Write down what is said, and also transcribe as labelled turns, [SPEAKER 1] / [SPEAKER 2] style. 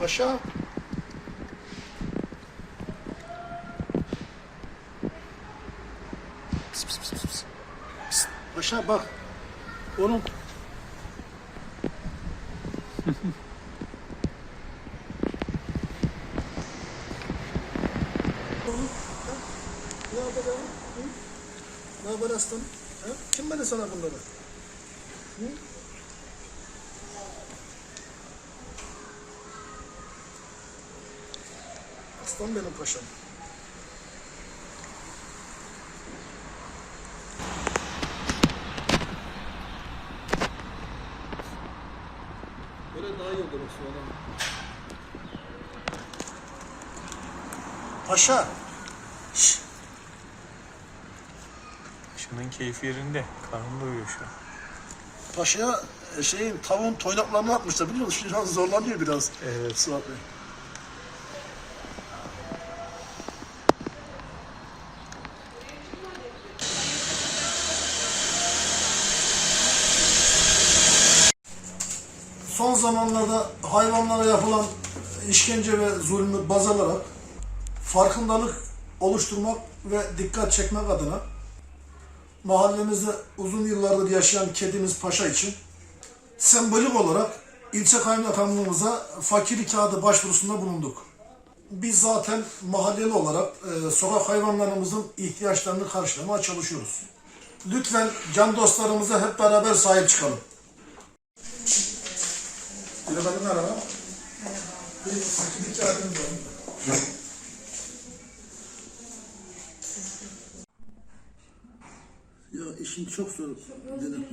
[SPEAKER 1] Paşa. Pis, pis, pis, pis, pis. Pis. Paşa bak. Onun Ne yapacağım? Hı? Ne haber aslanım? Ha? Kim bana sana bunları? Hı? Aslan benim paşam. Böyle daha iyi olur sonra. Paşa. Şşş.
[SPEAKER 2] Şunun keyfi yerinde. Karnım doyuyor şu an.
[SPEAKER 1] Paşa'ya e, şeyin tavuğun toynaklarını atmışlar biliyor musun? Şu an zorlanıyor biraz.
[SPEAKER 2] Evet.
[SPEAKER 1] Suat Bey. Son zamanlarda hayvanlara yapılan işkence ve zulmü baz alarak farkındalık oluşturmak ve dikkat çekmek adına mahallemizde uzun yıllardır yaşayan kedimiz Paşa için sembolik olarak ilçe kaymakamlığımıza fakiri kağıdı başvurusunda bulunduk. Biz zaten mahalleli olarak e, sokak hayvanlarımızın ihtiyaçlarını karşılamaya çalışıyoruz. Lütfen can dostlarımıza hep beraber sahip çıkalım. Bir bakın merhaba. Bir fakiri kağıdımız var. Ya işin çok zor. Dedim.